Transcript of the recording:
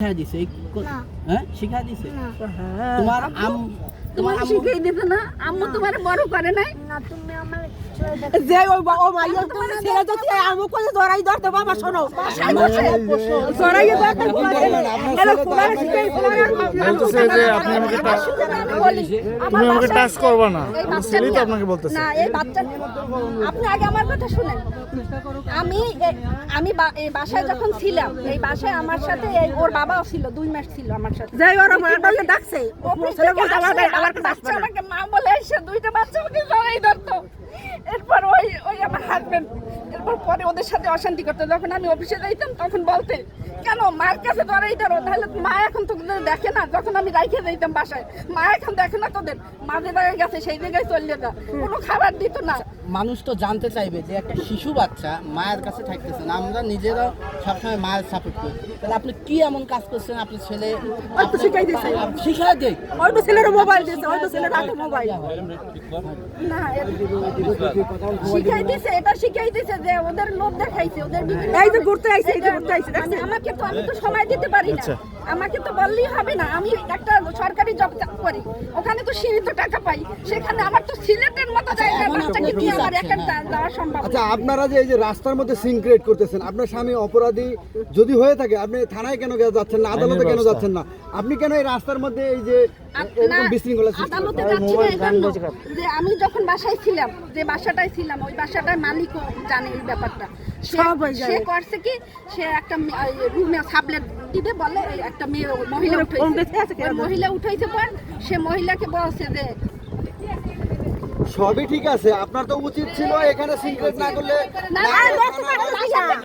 শিখা দিছে। হ্যাঁ? শিখাই দিছে? তোমার আম তোমার শিখিয়ে দিতে না। আম্মু তোমার বড় করে নাই। না তুমি যে ওই ও মাইয়া তোমার ছেলে যদি আমু করে জড়াই ধরতে বাবা শোনো। জড়াই ধরতে হ্যালো কোরআন শিখাই বলতেছে যে আপনি আমাকে টাচ আমি তুমি আমাকে টাচ করবা না। তো আপনাকে বলতেছে। না এই বাচ্চা আপনি আগে আমার কথা শুনেন। আমি আমি বা- এই বাসায় যখন ছিলাম এই বাসায় আমার সাথে ওর বাবাও ছিল দুই মাস ছিল আমার সাথে। যাই ওরা মারডলে ডাকছে। ও ছেলে বলতে আমার আমার বাচ্চা আমাকে মা বলে এসে দুইটা বাচ্চা আমাকে জড়াই ধরতো এরপর ওই ওই আমার হাজবেন্ড এরপর পরে ওদের সাথে অশান্তি করতো। যখন আমি অফিসে যাইতাম তখন বলতে কেন মার কাছে ধরাই ধরো তাহলে মা এখন তো দেখে না। যখন আমি রাইখে যাইতাম বাসায় মা এখন দেখে না তোদের। মাঝে জায়গায় গেছে সেই জায়গায় চলে যা। কোনো খাবার দিত না। মানুষ তো জানতে চাইবে যে একটা শিশু বাচ্চা মায়ের কাছে থাকতেছে না। আমরা নিজেরাও সবসময় মায়ের সাপোর্ট করি। তাহলে আপনি কি এমন কাজ করছেন? আপনার ছেলে তো শিখাই দিছে। শিখাই দেয় তো ছেলের মোবাইল দিয়েছে ছেলের হাতে মোবাইল না শিখাই দিছে এটা শিখাই দিছে যে ওদের লোভ দেখাইছে ওদের বিভিন্ন এই যে ঘুরতে আইছে, এই যে ঘুরতে আইছে, মানে দেখছেন? আমাকে তো আমি তো সময় দিতে পারি না আচ্ছা। আমাকে তো বললেই হবে না আমি একটা সরকারি জব করি ওখানে তো সীমিত টাকা পাই সেখানে আমার আচ্ছা আপনারা যে এই যে রাস্তার মধ্যে সিং ক্রিয়েট করতেছেন আপনার স্বামী অপরাধী যদি হয়ে থাকে আপনি থানায় কেন যাচ্ছেন না? আদালতে কেন যাচ্ছেন না? আপনি কেন এই রাস্তার মধ্যে এই যে আমি যখন বাসায় ছিলাম যে বাসাটায় ছিলাম ওই বাসাটার মালিকও জানে এই ব্যাপারটা। সে- করছে কি সে একটা রুমে সাবলেট দিতে বলে একটা মেয়ে মহিলা উঠাইছে মহিলা উঠাইছে পর সে মহিলাকে বলছে যে সবই ঠিক আছে। আপনার তো উচিত ছিল এখানে সিং ক্রিয়েট না করলে